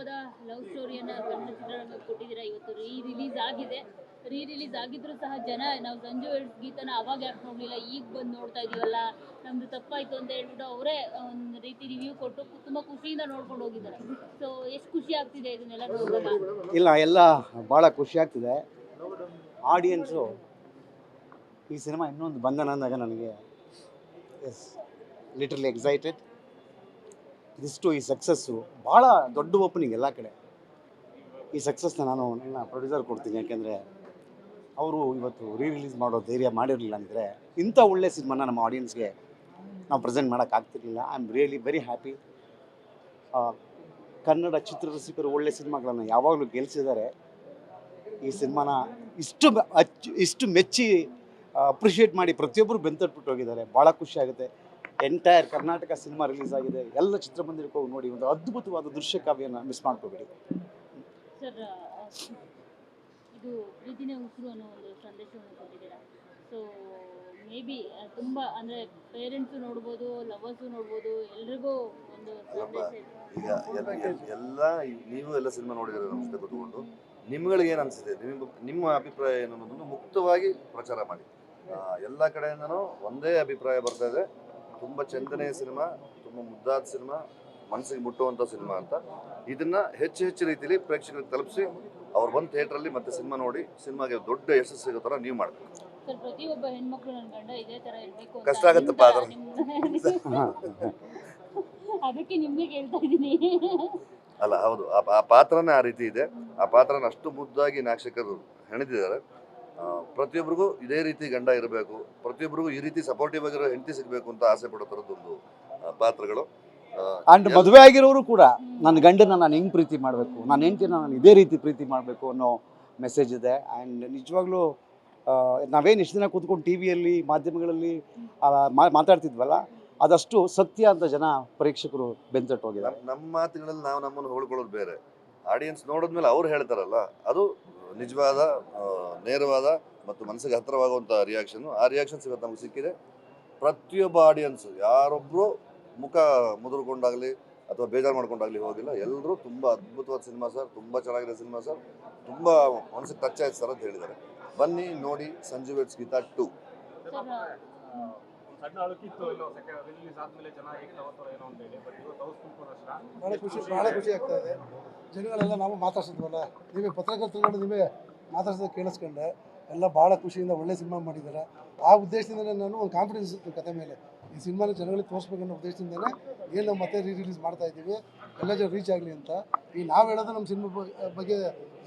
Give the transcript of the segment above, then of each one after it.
ಅದ್ಭುತವಾದ ಲವ್ ಸ್ಟೋರಿಯನ್ನ ಕನ್ನಡ ಚಿತ್ರರಂಗಕ್ಕೆ ಕೊಟ್ಟಿದ್ದೀರಾ? ಇವತ್ತು ರೀ ರಿಲೀಸ್ ಆಗಿದೆ. ರೀ ರಿಲೀಸ್ ಆಗಿದ್ರು ಸಹ ಜನ, ನಾವು ಸಂಜು ಗೀತನ ಅವಾಗ ಯಾಕೆ ನೋಡಲಿಲ್ಲ, ಈಗ ಬಂದು ನೋಡ್ತಾ ಇದೀವಲ್ಲ, ನಮ್ದು ತಪ್ಪಾಯ್ತು ಅಂತ ಹೇಳ್ಬಿಟ್ಟು ಅವರೇ ಒಂದು ರೀತಿ ರಿವ್ಯೂ ಕೊಟ್ಟು ತುಂಬಾ ಖುಷಿಯಿಂದ ನೋಡ್ಕೊಂಡು ಹೋಗಿದ್ದಾರೆ. ಸೊ ಎಷ್ಟು ಖುಷಿ ಆಗ್ತಿದೆ ಇದನ್ನೆಲ್ಲ ನೋಡಿದಾಗ? ಇಲ್ಲ, ಎಲ್ಲ ಭಾಳ ಖುಷಿ ಆಗ್ತಿದೆ. ಆಡಿಯನ್ಸು ಈ ಸಿನಿಮಾ ಇನ್ನೊಂದು ಬಂಧನ ಅಂದಾಗ ನನಗೆ ಎಸ್ ಲಿಟ್ರಲಿ ಎಕ್ಸೈಟೆಡ್ ಇದಿಷ್ಟು ಈ ಸಕ್ಸಸ್ಸು ಭಾಳ ದೊಡ್ಡ ಓಪನಿಂಗ್ ಎಲ್ಲ ಕಡೆ. ಈ ಸಕ್ಸಸ್ನ ನಾನು ನನ್ನ ಪ್ರೊಡ್ಯೂಸರ್ ಕೊಡ್ತೀನಿ, ಯಾಕೆಂದರೆ ಅವರು ಇವತ್ತು ರೀ ರಿಲೀಸ್ ಮಾಡೋ ಧೈರ್ಯ ಮಾಡಿರಲಿಲ್ಲ ಅಂದರೆ ಇಂಥ ಒಳ್ಳೆ ಸಿನಿಮಾನ ನಮ್ಮ ಆಡಿಯನ್ಸ್ಗೆ ನಾವು present ಮಾಡೋಕ್ಕಾಗ್ತಿರ್ಲಿಲ್ಲ I am really very happy Kannada ಚಿತ್ರರಸಿಕರು ಒಳ್ಳೆ ಸಿನಿಮಾಗಳನ್ನು ಯಾವಾಗಲೂ ಗೆಲ್ಲಿಸಿದ್ದಾರೆ ಈ ಸಿನಿಮಾನ ಇಷ್ಟು ಅಚ್ಚು ಇಷ್ಟು ಮೆಚ್ಚಿ ಅಪ್ರಿಷಿಯೇಟ್ ಮಾಡಿ ಪ್ರತಿಯೊಬ್ಬರು ಬೆಂತಟ್ಬಿಟ್ಟು ಹೋಗಿದ್ದಾರೆ. ಭಾಳ ಖುಷಿ ಆಗುತ್ತೆ. ಎಂಟೈರ್ ಕರ್ನಾಟಕ ಸಿನಿಮಾ ರಿಲೀಸ್ ಆಗಿದೆ. ಎಲ್ಲ ಚಿತ್ರಮಂದಿರಕ್ಕೆ ಹೋಗಿ ನೋಡಿ ಒಂದು ಅದ್ಭುತವಾದ ದೃಶ್ಯ ಕಾವ್ಯನ ಮಿಸ್ ಮಾಡ್ಕೋಬೇಡಿ. ಸರ್ ಇದು ಪ್ರೀತಿನೇ ಉಸಿರು ಅನ್ನೋ ಒಂದು ಸಂದೇಶವನ್ನು ಕೊಟ್ಟಿದ್ದೀರಾ? ಸೊ ಮೇ ಬಿ ತುಂಬ ಅಂದರೆ ಪೇರೆಂಟ್ಸು ನೋಡ್ಬೋದು ಲವರ್ಸು ನೋಡ್ಬೋದು ಎಲ್ರಿಗೂ ಒಂದು ಸಂದೇಶ ಈಗ ಎಲ್ಲ ನೀವು ಎಲ್ಲ ಸಿನಿಮಾ ನೋಡಿದ್ರೆ ನಮ್ಮ ಜೊತೆ ಕೂತ್ಕೊಂಡು ನಿಮ್ಗಳಿಗೆ ಏನು ಅನಿಸಿದೆ ನಿಮ್ಮ ನಿಮ್ಮ ಅಭಿಪ್ರಾಯ ಏನು ಅನ್ನೋದನ್ನು ಮುಕ್ತವಾಗಿ ಪ್ರಚಾರ ಮಾಡಿ. ಎಲ್ಲ ಕಡೆಯಿಂದನೂ ಒಂದೇ ಅಭಿಪ್ರಾಯ ಬರ್ತಾ ಇದೆ. ತುಂಬ ಚಂದನೆಯ ಸಿನಿಮಾ ತುಂಬ ಮುದ್ದಾದ ಸಿನಿಮಾ ಮನಸ್ಸಿಗೆ ಮುಟ್ಟುವಂಥ ಸಿನಿಮಾ ಅಂತ. ಇದನ್ನ ಹೆಚ್ಚು ಹೆಚ್ಚು ರೀತಿಯಲ್ಲಿ ಪ್ರೇಕ್ಷಕರಿಗೆ ತಲುಪಿಸಿ ಅವ್ರು ಬಂದು ಥಿಯೇಟ್ರಲ್ಲಿ ಮತ್ತೆ ಸಿನಿಮಾ ನೋಡಿ ಸಿನಿಮಾಗೆ ದೊಡ್ಡ ಯಶಸ್ಸು ಸಿಗೋ ಥರ ನೀವು ಮಾಡಬೇಕು. ಸರ್ ಪ್ರತಿಯೊಬ್ಬ ಹೆಣ್ಮಕ್ಳು ನನ್ನ ಗಂಡ ಇದೇ ಥರ ಇರಬೇಕು ಕಷ್ಟ ಆಗತ್ತಪ್ಪ. ಅದಕ್ಕೆ ನಿಮಗೆ ಕೇಳ್ತಾ ಇದ್ದೀನಿ. ಅಲ್ಲ ಹೌದು. ಆ ಆ ಪಾತ್ರನೇ ಆ ರೀತಿ ಇದೆ. ಆ ಪಾತ್ರನ ಅಷ್ಟು ಮುದ್ದಾಗಿ ನಾಕ್ಷಕರು ಹೆಣೆದಿದ್ದಾರೆ. ಪ್ರತಿಯೊಬ್ಬರಿಗೂ ಇದೇ ರೀತಿ ಗಂಡ ಇರಬೇಕು ಪ್ರತಿಯೊಬ್ಬರಿಗೂ ಈ ರೀತಿ ಸಪೋರ್ಟಿವ್ ಆಗಿರೋ ಹೆಂಡತಿ ಸಿಗಬೇಕು ಅಂತ ಆಸೆ ಪಡೋ ಥರದ್ದೊಂದು ಪಾತ್ರಗಳು. ಅಂಡ್ ಮದುವೆ ಆಗಿರೋರು ಕೂಡ ನನ್ನ ಗಂಡನ ನಾನು ಹೆಂಗೆ ಪ್ರೀತಿ ಮಾಡಬೇಕು ನನ್ನ ಹೆಂಡತಿನ ನಾನು ಇದೇ ರೀತಿ ಪ್ರೀತಿ ಮಾಡಬೇಕು ಅನ್ನೋ ಮೆಸೇಜ್ ಇದೆ. ಆ್ಯಂಡ್ ನಿಜವಾಗ್ಲೂ ನಾವೇನು ಇಷ್ಟು ದಿನ ಕೂತ್ಕೊಂಡು ಟಿ ವಿಯಲ್ಲಿ ಮಾಧ್ಯಮಗಳಲ್ಲಿ ಮಾತಾಡ್ತಿದ್ವಲ್ಲ ಅದಷ್ಟು ಸತ್ಯ ಅಂತ ಜನ ಪ್ರೇಕ್ಷಕರು ಬೆಂತಟ್ಟು ಹೋಗಿದ್ದಾರೆ. ನಮ್ಮ ಮಾತುಗಳಲ್ಲಿ ನಾವು ನಮ್ಮನ್ನು ಹೊಳ್ಕೊಳ್ಳೋದು ಬೇರೆ. ಆಡಿಯನ್ಸ್ ನೋಡಿದ್ಮೇಲೆ ಅವ್ರು ಹೇಳ್ತಾರಲ್ಲ ಅದು ನಿಜವಾದ ನೇರವಾದ ಮತ್ತು ಮನಸ್ಸಿಗೆ ಹತ್ತಿರವಾಗುವಂಥ ರಿಯಾಕ್ಷನ್ ಆ ರಿಯಾಕ್ಷನ್ಸ್ ಇವತ್ತು ನಮ್ಗೆ ಸಿಕ್ಕಿದೆ. ಪ್ರತಿಯೊಬ್ಬ ಆಡಿಯನ್ಸ್ ಯಾರೊಬ್ಬರು ಮುಖ ಮುದುರ್ಕೊಂಡಾಗಲಿ ಅಥವಾ ಬೇಜಾರು ಮಾಡ್ಕೊಂಡಾಗಲಿ ಹೋಗಿಲ್ಲ. ಎಲ್ಲರೂ ತುಂಬ ಅದ್ಭುತವಾದ ಸಿನಿಮಾ ಸರ್ ತುಂಬ ಚೆನ್ನಾಗಿದೆ ಸಿನಿಮಾ ಸರ್ ತುಂಬ ಮನಸ್ಸಿಗೆ ಟಚ್ ಆಯ್ತು ಸರ್ ಅಂತ ಹೇಳಿದ್ದಾರೆ. ಬನ್ನಿ ನೋಡಿ ಸಂಜೀವ್ ವೆಟ್ಸ್ ಗೀತಾ ಟು ಸರ್ ಸಣ್ಣ ಅಳುಕಿತ್ತು ಇಲ್ಲೋ ಸೆಕೆಂಡ್ ರಿಲೀಸ್ ಆದ್ಮೇಲೆ ಜನ ಹೇಗೆ ಏನೋ ಅಂತ ಹೇಳಿ ಬಟ್ ಇವತ್ತು ಹೌಸ್ ಫುಲ್ ಅಷ್ಟ ಭಾಳ ಖುಷಿ ಭಾಳ ಖುಷಿ ಆಗ್ತಾ ಇದೆ. ಜನಗಳೆಲ್ಲ ನಾವು ಮಾತಾಡ್ಸಿದ್ವಲ್ಲ ನೀವೇ ಪತ್ರಕರ್ತರುಗಳು ನೀವೇ ಮಾತಾಡ್ಸೋದು ಕೇಳಿಸ್ಕೊಂಡೆ. ಎಲ್ಲ ಭಾಳ ಖುಷಿಯಿಂದ ಒಳ್ಳೆ ಸಿನಿಮಾ ಮಾಡಿದ್ದಾರೆ. ಆ ಉದ್ದೇಶದಿಂದಲೇ ನಾನು ಒಂದು ಕಾನ್ಫಿಡೆನ್ಸ್ ಇತ್ತು ಕತೆ ಮೇಲೆ. ಈ ಸಿನಿಮಾನ ಜನಗಳಿಗೆ ತೋರಿಸ್ಬೇಕನ್ನೋ ಉದ್ದೇಶದಿಂದಲೇ ಏನು ನಾವು ಮತ್ತೆ ರೀ ರಿಲೀಸ್ ಮಾಡ್ತಾ ಇದ್ದೀವಿ. ಎಲ್ಲ ಜನ ರೀಚ್ ಆಗಲಿ ಅಂತ. ಈ ನಾವು ಹೇಳೋದು ನಮ್ಮ ಸಿನಿಮಾ ಬಗ್ಗೆ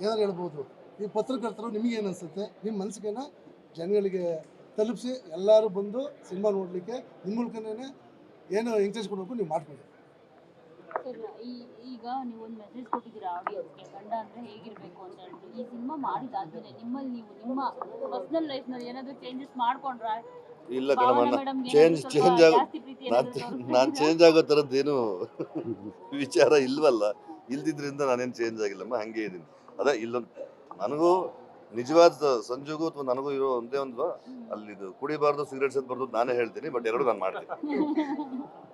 ಏನಾರು ಹೇಳ್ಬೋದು. ಈ ಪತ್ರಕರ್ತರು ನಿಮಗೆ ಏನು ಅನಿಸುತ್ತೆ? ನಿಮ್ಮ ಮನಸ್ಸಿಗೆನ ಜನಗಳಿಗೆ ತಲುಪಿಸಿ ಎಲ್ಲರೂ ಬಂದು ಸಿನಿಮಾ ನೋಡಲಿಕ್ಕೆ ನಿಮ್ಮ ಮೂಲಕನೇ ಏನು ಎಂಕರೇಜ್ ಕೊಡಬೇಕು, ನೀವು ಮಾಡ್ಕೊಳ್ಳಿ. ಸರ್ ಈಗ ನೀವು ಒಂದು ಮೆಸೇಜ್ ಕೊಟ್ಟಿದ್ದೀರಾ ಆಡಿಯನ್ಸ್ಗೆ ಗಂಡ ಅಂದ್ರೆ ಹೇಗಿರ್ಬೇಕು ಅಂತ ಹೇಳ್ಬಿಟ್ಟು. ಈ ಸಿನಿಮಾ ಮಾಡಿದಾದ್ಮೇಲೆ ನಿಮ್ಮಲ್ಲಿ ನೀವು ನಿಮ್ಮ ಪರ್ಸನಲ್ ಲೈಫ್ನಲ್ಲಿ ಏನಾದ್ರೂ ಚೇಂಜಸ್ ಮಾಡ್ಕೊಂಡ್ರ? ಇಲ್ಲ ಕಣಮ್ಮ ಚೇಂಜ್ ಚೇಂಜ್ ಆಗೋ ನಾನು ಚೇಂಜ್ ಆಗೋ ಥರದ್ದೇನು ವಿಚಾರ ಇಲ್ವಲ್ಲ. ಇಲ್ದಿದ್ರಿಂದ ನಾನೇನು ಚೇಂಜ್ ಆಗಿಲ್ಲಮ್ಮ ಹಂಗೆ ಇದ್ದೀನಿ. ಅದೇ ಇಲ್ಲ ನನಗೂ ನಿಜವಾದ ಸಂಜೋಗು ಅಥವಾ ನನಗೂ ಇರೋ ಒಂದೇ ಒಂದು ಅಲ್ಲಿ ಇದು ಕುಡಿಬಾರ್ದು ಸಿಗರೇಟ್ಸ್ ಅಂತ ಬರ್ದು ನಾನೇ ಹೇಳ್ತೀನಿ ಬಟ್ ಎರಡು ನಾನು ಮಾಡ್ತೀನಿ.